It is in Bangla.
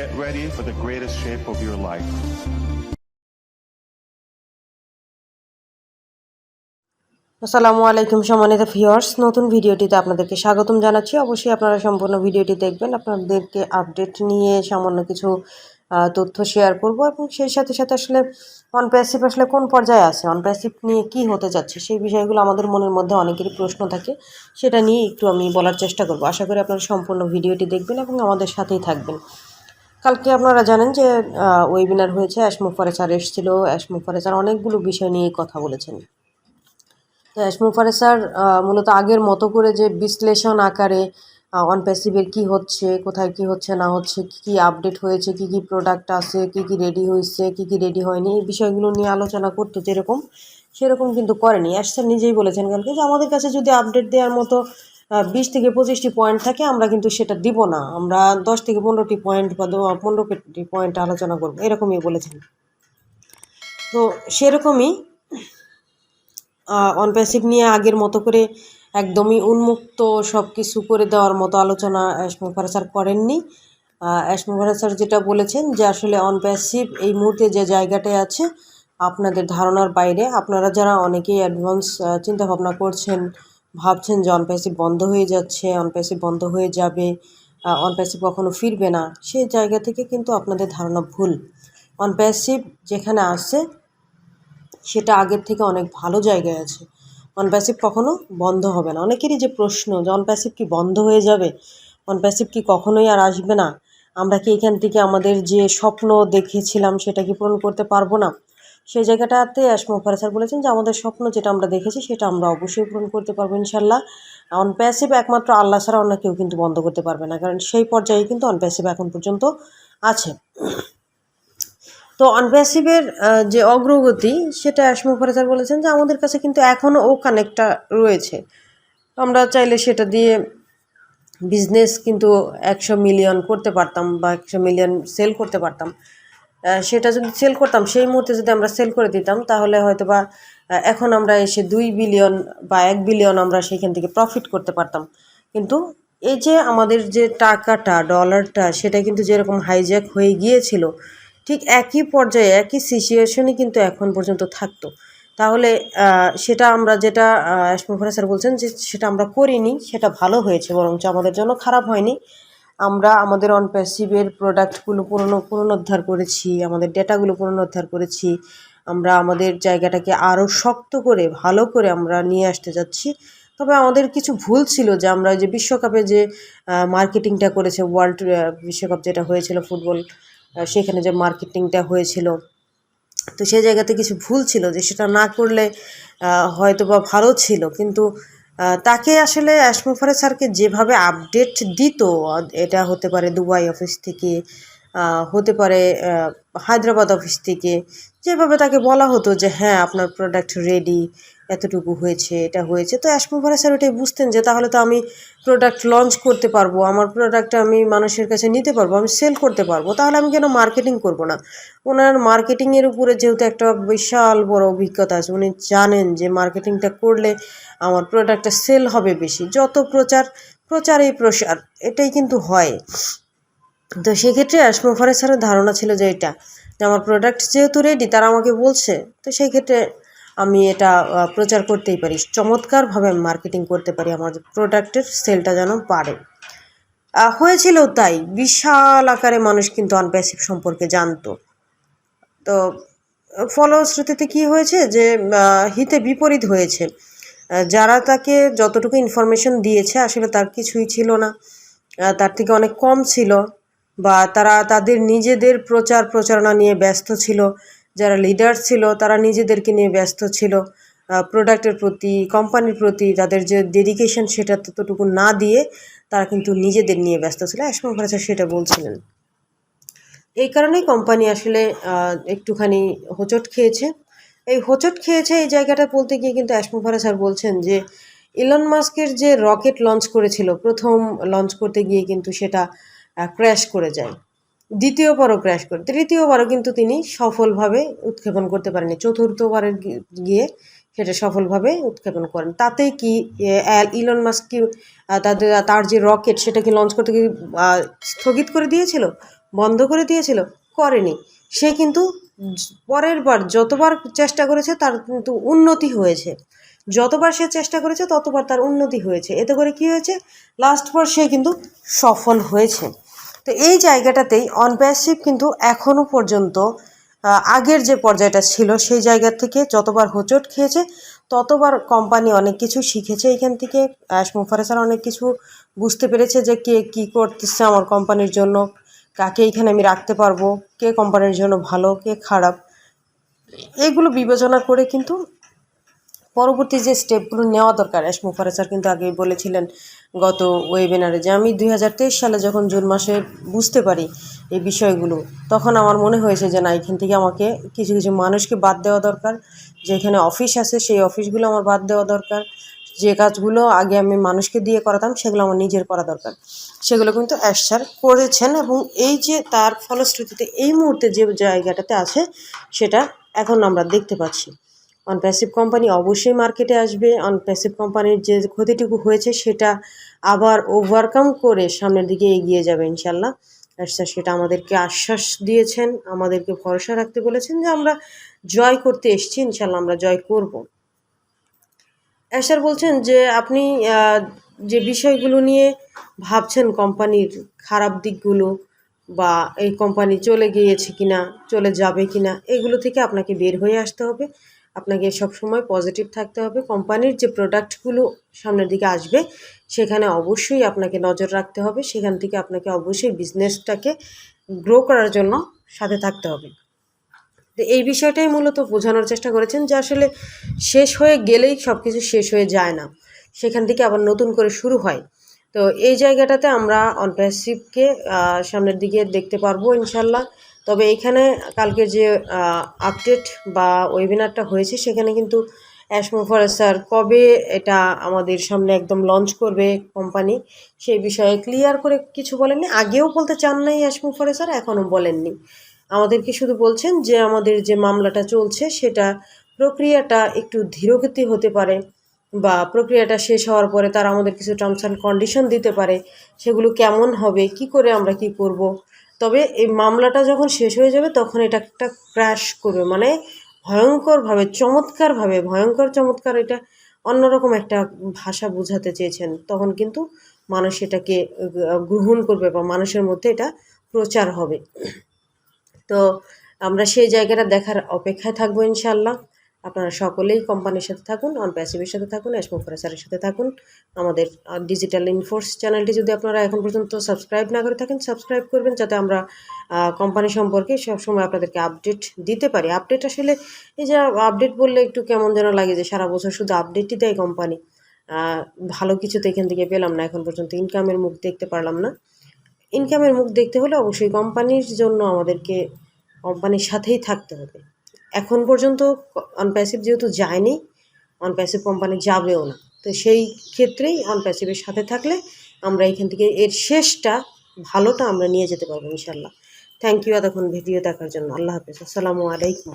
Get ready for the greatest shape of your life. আসসালামু আলাইকুম সম্মানিত ভিউয়ার্স, নতুন ভিডিওটিতে আপনাদেরকে স্বাগতম জানাচ্ছি। অবশ্যই আপনারা সম্পূর্ণ ভিডিওটি দেখবেন, আপনাদেরকে আপডেট নিয়ে সামান্য কিছু তথ্য শেয়ার করব এবং সেই সাথে সাথে আসলে অন প্যাসিভ আসলে কোন পর্যায়ে আছে অন প্যাসিভ নিয়ে কি হতে যাচ্ছে সেই বিষয়গুলো আমাদের মনের মধ্যে অনেকেরই প্রশ্ন থাকে, সেটা নিয়ে একটু আমি বলার চেষ্টা করব। আশা করি আপনারা সম্পূর্ণ ভিডিওটি দেখবেন এবং আমাদের সাথেই থাকবেন। কালকে আপনারা জানেন যে ওয়েবিনার হয়েছে অ্যাশমুফারে স্যার এসেছিল। অ্যাশমুফারে স্যার অনেকগুলো বিষয় নিয়ে কথা বলেছেন। তো অ্যাশমুফারে স্যার মূলত আগের মতো করে যে বিশ্লেষণ আকারে অন প্যাসিভের কী হচ্ছে, কোথায় কি হচ্ছে, না হচ্ছে, কী কী আপডেট হয়েছে, কী কী প্রোডাক্ট আছে, কী কী রেডি হয়েছে, কী কী রেডি হয়নি, এই বিষয়গুলো নিয়ে আলোচনা করতো যেরকম, সেরকম কিন্তু করেনি। অ্যাশ স্যার নিজেই বলেছেন কালকে যে, আমাদের কাছে যদি আপডেট দেওয়ার মতো বিশ থেকে পঁচিশটি পয়েন্ট থাকে, আমরা কিন্তু সেটা দিব না। আমরা দশ থেকে পনেরোটি পয়েন্ট বা পনেরোটি পয়েন্ট আলোচনা করব। এরকমই বলেছেন। তো সেরকমই অন প্যাসিভ নিয়ে আগের মতো করে একদমই উন্মুক্ত সব কিছু করে দেওয়ার মতো আলোচনা স্যার করেননি। অ্যাশমোফার স্যার যেটা বলেছেন যে আসলে অন প্যাসিভ এই মুহূর্তে যে জায়গাটায় আছে, আপনাদের ধারণার বাইরে। আপনারা যারা অনেকেই অ্যাডভান্স চিন্তাভাবনা করছেন ভাবছেন যে অন প্যাসিভ বন্ধ হয়ে যাচ্ছে অন প্যাসিভ বন্ধ হয়ে যাবে অন প্যাসিভ কখনো ফিরবে না। সেই জায়গা থেকে কিন্তু আপনাদের ধারণা ভুল। অন প্যাসিভ যেখানে আছে, সেটা আগের থেকে অনেক ভালো জায়গায় আছে। অনপ্যাসিভ কখনো বন্ধ হবে না। অনেকেরই যে প্রশ্ন যে অনপ্যাসিভ কি বন্ধ হয়ে যাবে? অনপ্যাসিভ কি কখনোই আর আসবে না? আমরা কি এখান থেকে আমাদের যে স্বপ্ন দেখেছিলাম, সেটা কি পূরণ করতে পারব না? সেই জায়গাটাতে অ্যাসমোফার স্যার বলেছেন যে, আমাদের স্বপ্ন যেটা আমরা দেখেছি, সেটা আমরা অবশ্যই পূরণ করতে পারব ইনশাল্লাহ। অনপ্যাসিভ একমাত্র আল্লাহ ছাড়া অন্য কেউ কিন্তু বন্ধ করতে পারবে না, কারণ সেই পর্যায়ে কিন্তু অনপ্যাসিভ এখন পর্যন্ত আছে। তো অনপ্যাসিভের যে অগ্রগতি, সেটা অ্যাসমো স্যার বলেছেন যে, আমাদের কাছে কিন্তু এখনও ও কানেক্টটা রয়েছে। আমরা চাইলে সেটা দিয়ে বিজনেস কিন্তু একশো মিলিয়ন করতে পারতাম বা একশো মিলিয়ন সেল করতে পারতাম। সেটা যদি সেল করতাম, সেই মুহূর্তে যদি আমরা সেল করে দিতাম, তাহলে হয়তো বা এখন আমরা এসে দুই বিলিয়ন বা এক বিলিয়ন আমরা সেইখান থেকে প্রফিট করতে পারতাম। কিন্তু এই যে আমাদের যে টাকাটা ডলারটা সেটা কিন্তু যেরকম হাইজ্যাক হয়ে গিয়েছিল, ঠিক একই পর্যায়ে, একই সিচুয়েশনই কিন্তু এখন পর্যন্ত থাকতো। তাহলে সেটা আমরা যেটা স্যার বলছেন যে সেটা আমরা করিনি, সেটা ভালো হয়েছে, বরঞ্চ আমাদের জন্য খারাপ হয়নি। আমরা আমাদের অন প্যাসিভের প্রোডাক্টগুলো পুরনো পুনরুদ্ধার করেছি, আমাদের ডেটাগুলো পুনরুদ্ধার করেছি, আমরা আমাদের জায়গাটাকে আরও শক্ত করে, ভালো করে আমরা নিয়ে আসতে যাচ্ছি। তবে আমাদের কিছু ভুল ছিল যে আমরা যে বিশ্বকাপে যে মার্কেটিংটা করেছে ওয়ার্ল্ড বিশ্বকাপ যেটা হয়েছিল ফুটবল সেখানে যে মার্কেটিংটা হয়েছিল। তো সেই জায়গাতে কিছু ভুল ছিল যে সেটা না করলে হয়তো বা ভালো ছিল। কিন্তু তাকে আসলে অ্যাশমোফারে স্যারকে যেভাবে আপডেট দিত, এটা হতে পারে দুবাই অফিস থেকে হতে পারে হায়দ্রাবাদ অফিস থেকে, যেভাবে তাকে বলা হতো যে হ্যাঁ আপনার প্রোডাক্ট রেডি এতটুকু হয়েছে, এটা হয়েছে। তো অ্যাসমোফারে স্যার ওটাই বুঝতেন যে তাহলে তো আমি প্রোডাক্ট লঞ্চ করতে পারব, আমার প্রোডাক্ট আমি মানুষের কাছে নিতে পারব, আমি সেল করতে পারব। তাহলে আমি কেন মার্কেটিং করব না? ওনার মার্কেটিংয়ের উপরে যেহেতু একটা বিশাল বড় অভিজ্ঞতা আছে, উনি জানেন যে মার্কেটিংটা করলে আমার প্রোডাক্টটা সেল হবে বেশি। যত প্রচার, প্রচারেই প্রসার, এটাই কিন্তু হয়। তো সেক্ষেত্রে অ্যাসমোফারে স্যারের ধারণা ছিল যে এটা, যে আমার প্রোডাক্ট যেহেতু রেডি তারা আমাকে বলছে, তো সেই ক্ষেত্রে আমি এটা প্রচার করতেই পারি। চমৎকারভাবে আমি মার্কেটিং করতে পারি আমার প্রোডাক্টের সেলটা যেন বাড়ে হয়েছিল তাই। বিশাল আকারে মানুষ কিন্তু আনপ্যাসিভ সম্পর্কে জানতো। তো ফলশ্রুতিতে কি হয়েছে? যে হিতে বিপরীত হয়েছে। যারা তাকে যতটুকু ইনফরমেশন দিয়েছে, আসলে তার কিছুই ছিল না। তার থেকে অনেক কম ছিল। বা তারা তাদের নিজেদের প্রচার প্রচারণা নিয়ে ব্যস্ত ছিল। যারা লিডার ছিল, তারা নিজেদেরকে নিয়ে ব্যস্ত ছিল। প্রোডাক্টের প্রতি কোম্পানির প্রতি তাদের যে ডেডিকেশন সেটা ততটুকু না দিয়ে তারা কিন্তু নিজেদের নিয়ে ব্যস্ত ছিল। একসময় ভারত সেটা বলছিলেন। এই কারণেই কোম্পানি আসলে একটুখানি হোঁচট খেয়েছে। এই হোঁচট খেয়েছে এই জায়গাটা বলতে গিয়ে কিন্তু অ্যাসমোফারা স্যার বলছেন যে ইলন মাস্কের যে রকেট লঞ্চ করেছিল, প্রথম লঞ্চ করতে গিয়ে কিন্তু সেটা ক্র্যাশ করে যায়। দ্বিতীয়বারও ক্র্যাশ করে। তৃতীয়বারও কিন্তু তিনি সফলভাবে উৎক্ষেপণ করতে পারেনি চতুর্থবারের গিয়ে সেটা সফলভাবে উৎক্ষেপণ করেন। তাতে কি ইলন মাস্ক কি তাদের, তার যে রকেট, সেটা কি লঞ্চ করতে কি স্থগিত করে দিয়েছিল? বন্ধ করে দিয়েছিল? করেনি। সে কিন্তু পরের বার যতবার চেষ্টা করেছে, তার কিন্তু উন্নতি হয়েছে। যতবার সে চেষ্টা করেছে, ততবার তার উন্নতি হয়েছে। এতে করে কি হয়েছে? লাস্ট পর সে কিন্তু সফল হয়েছে। তো এই জায়গাটাতেই অনপ্যাসিভ কিন্তু এখনও পর্যন্ত আগের যে পর্যায়টা ছিল সেই জায়গা থেকে যতবার হোঁচট খেয়েছে, ততবার কোম্পানি অনেক কিছু শিখেছে এখান থেকে। মুফারেসার অনেক কিছু বুঝতে পেরেছে যে কে কী করতেছে আমার কোম্পানির জন্য, কাকে এখানে আমি রাখতে পারব, কে কোম্পানির জন্য ভালো, কে খারাপ। এগুলো বিবেচনা করে কিন্তু পরবর্তী যে স্টেপগুলো নেওয়া দরকার অ্যাশ মুফারেসার কিন্তু আগেই বলেছিলেন গত ওয়েবিনারে যে আমি দুই হাজার তেইশ সালে যখন জুন মাসে বুঝতে পারি এই বিষয়গুলো, তখন আমার মনে হয়েছে যে না, এখান থেকে আমাকে কিছু কিছু মানুষকে বাদ দেওয়া দরকার, যেখানে অফিস আছে সেই অফিসগুলো আমার বাদ দেওয়া দরকার, যে কাজগুলো আগে আমি মানুষকে দিয়ে করাতাম সেগুলো আমার নিজের করা দরকার। সেগুলো কিন্তু অ্যাশ স্যার করেছেন এবং এই যে তার ফলশ্রুতিতে এই মুহূর্তে যে জায়গাটাতে আছে সেটা এখন আমরা দেখতে পাচ্ছি। অনপ্যাসিভ কোম্পানি অবশ্যই মার্কেটে আসবে। অনপ্যাসিভ কোম্পানির যে ক্ষতিটুকু হয়েছে, সেটা আবার ওভারকাম করে সামনের দিকে এগিয়ে যাবে ইনশাল্লাহ আচ্ছা সেটা আমাদেরকে আশ্বাস দিয়েছেন, আমাদেরকে ভরসা রাখতে বলেছেন যে আমরা জয় করতে এসেছি ইনশাল্লাহ আমরা জয় করব। স্যার বলছেন যে আপনি যে বিষয়গুলো নিয়ে ভাবছেন কোম্পানির খারাপ দিকগুলো বা এই কোম্পানি চলে গিয়েছে কিনা, চলে যাবে কিনা, এগুলো থেকে আপনাকে বের হয়ে আসতে হবে। আপনাকে সব সময় পজিটিভ থাকতে হবে। কোম্পানির যে প্রোডাক্টগুলো সামনের দিকে আসবে, সেখানে অবশ্যই আপনাকে নজর রাখতে হবে। সেখান থেকে আপনাকে অবশ্যই বিজনেসটাকে গ্রো করার জন্য সাথে থাকতে হবে। তো এই বিষয়টাই মূলত বোঝানোর চেষ্টা করেছেন যে আসলে শেষ হয়ে গেলেই সব কিছু শেষ হয়ে যায় না। সেখান থেকে আবার নতুন করে শুরু হয়। তো এই জায়গাটাতে আমরা অনপ্যাসিভকে সামনের দিকে দেখতে পারব ইনশাল্লাহ তবে এখানে কালকে যে আপডেট বা ওয়েবিনারটা হয়েছে, সেখানে কিন্তু অ্যাশমোফার স্যার কবে এটা আমাদের সামনে একদম লঞ্চ করবে কোম্পানি সেই বিষয়ে ক্লিয়ার করে কিছু বলেননি। আগেও বলতে চান নাই অ্যাশমোফার স্যার, এখনও বলেননি। আমাদেরকে শুধু বলছেন যে, আমাদের যে মামলাটা চলছে, সেটা প্রক্রিয়াটা একটু ধীরগতি হতে পারে বা প্রক্রিয়াটা শেষ হওয়ার পরে তারা আমাদের কিছু টার্মস অ্যান্ড কন্ডিশন দিতে পারে, সেগুলো কেমন হবে, কি করে আমরা কি করব তবে এই মামলাটা যখন শেষ হয়ে যাবে, তখন এটা একটা ক্র্যাশ করবে। মানে ভয়ঙ্করভাবে, চমৎকারভাবে, ভয়ঙ্কর, চমৎকার এটা অন্যরকম একটা ভাষা বোঝাতে চেয়েছেন। তখন কিন্তু মানুষ এটাকে গ্রহণ করবে বা মানুষের মধ্যে এটা প্রচার হবে। তো আমরা সেই জায়গাটা দেখার অপেক্ষায় থাকব ইনশাল্লাহ আপনারা সকলেই কোম্পানির সাথে থাকুন অন প্যাসিভের সাথে থাকুন অ্যাসমোফারেসারের সাথে থাকুন। আমাদের ডিজিটাল ইনফোর্স চ্যানেলটি যদি আপনারা এখন পর্যন্ত সাবস্ক্রাইব না করে থাকেন সাবস্ক্রাইব করবেন যাতে আমরা কোম্পানি সম্পর্কে সবসময় আপনাদেরকে আপডেট দিতে পারি। আপডেট আসলে এই যে আপডেট বললে একটু কেমন যেন লাগে যে সারা বছর শুধু আপডেটই দেয় কোম্পানি ভালো কিছু তো এখান থেকে পেলাম না, এখন পর্যন্ত ইনকামের মুখ দেখতে পারলাম না। ইনকামের মুখ দেখতে হলে অবশ্যই কোম্পানির জন্য আমাদেরকে কোম্পানির সাথেই থাকতে হবে। এখন পর্যন্ত অনপ্যাসিভ যেহেতু যায়নি, অনপ্যাসিভ কোম্পানি যাবেও না। তো সেই ক্ষেত্রেই অনপ্যাসিভের সাথে থাকলে আমরা এখান থেকে এর শেষটা, ভালোটা আমরা নিয়ে যেতে পারব ইনশাল্লাহ থ্যাংক ইউ এতক্ষণ ভিডিও দেখার জন্য। আল্লাহ হাফিজ। আসসালামু আলাইকুম।